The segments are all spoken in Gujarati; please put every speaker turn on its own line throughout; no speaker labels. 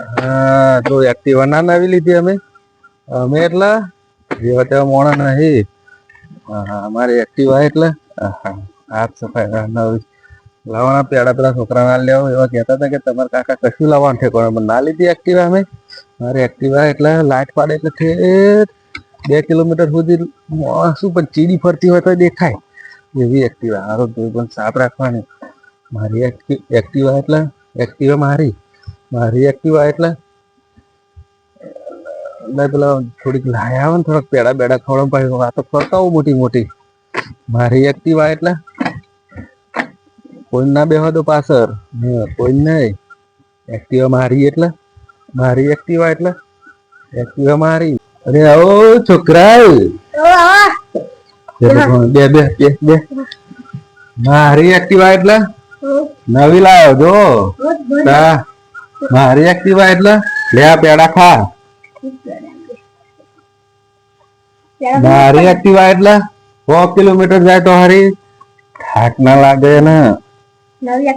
હા, તો એક્ટિવા ના આવી લીધી અમે. અમે એટલે જેવા તેવા મોણા નહીં. અમારી એક્ટિવા એટલે. હાથ સફાઈ નવી લાવવાના પેડા પેલા છોકરા ના લેવો એવા કહેતા હતા કે તમારા કાકા કશું લાવવાનું ઠેકવાનું પણ ના લીધી એક્ટિવા અમે. મારી એક્ટિવા એટલે લાઈટ પાડે એટલે ઠેઠ બે કિલોમીટર સુધી શું પણ ચીડી ફરતી હોય તો દેખાય. એવી એક્ટિવા હારો જોઈ પણ સાફ રાખવાની. મારી એક્ટિ- એક્ટિવા એટલે એક્ટિવા મારી. મારી એક્ટિવા એટલે. પેલા થોડીક લાયા આવે ને થોડાક પેડા બેડા ખવડાવ પછી વાતો કરતા હોઉં મોટી મોટી. મારી એક્ટિવા એટલે. કોઈ ના બેહવા દો પાછળ. કોઈ નહીં. એક્ટિવા મારી એટલે. મારી એક્ટિવા એટલે. એક્ટિવા મારી. અરે આવો છોકરા બે બે બે બે મારી એક્ટિવા એટલે. નવી લાવ્યો જો. તા મારી એક્ટિવા એટલે? લે આ પેડા ખા. મારી એક્ટિવા એટલે? સો કિલોમીટર જાય તો હારી. થાક ના લાગે ને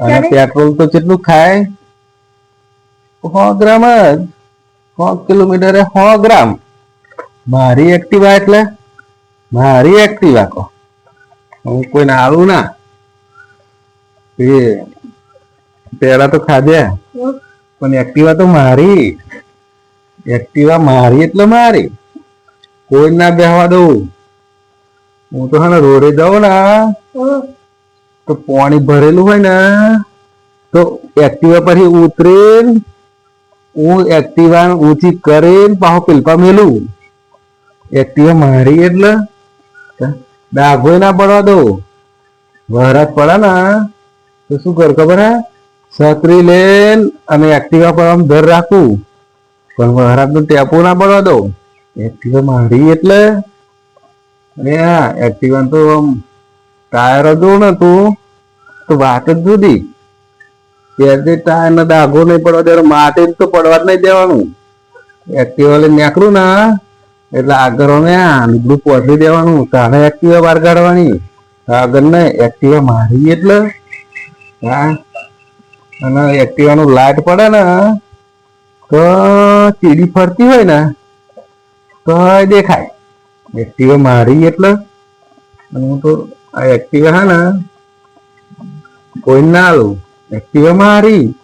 અને પેટ્રોલ તો કેટલું ખાય. સો ગ્રામ જ. સો કિલોમીટરે સો ગ્રામ. મારી એક્ટિવા એટલે? મારી એક્ટિવા કહો. હું કોઈને આવું ના. એ પેલા તો ખાધ્યા પણ એક્ટિવા તો મારી. એક્ટિવા મારી એટલે મારી. કોઈ ના બેહવા દઉં? હું તો હા રોડે જાઉં ને. તો પાણી ભરેલું હોય ને, તો એક્ટિવા પરથી ઉતરીને, હું એક્ટિવા ઊંચી કરીને પાછો પેલપા મેલું. એક્ટિવા મારી એટલે ડાઘો ના પડવા દઉં. વરાત પડે ને, તો શું કર ખબર હે? છત્રી લેન અને એક્ટિવા પર આમ ધર રાખું પણ વરાતનું ટેપો ના પડવા દઉં એક્ટિવા મારી એટલે? અને હા એક્ટિવા તો આમ ટાયર જોઉં ને તું. તો વાત જ જુદી. ત્યારથી ટાયર ને ડાઘો નહીં પડવા દેવાનો માટી તો પડવા જ નહીં દેવાનું. એક્ટિવા લઈને નીકળું ને. એટલે આગળ અમે આ નીકળું પહોંચી દેવાનું. તારે એક્ટિવા બહાર કાઢવાની. આગળ ને એક્ટિવા મારી એટલે? હા? અને એક્ટિવાનું લાઈટ પડે ને, તો ચીડી ફરતી હોય ને, તો દેખાય. એક્ટિવા મારી એટલે? હું તો આ એક્ટિવા હા ને કોઈ ના આવું એક્ટિવા મારી.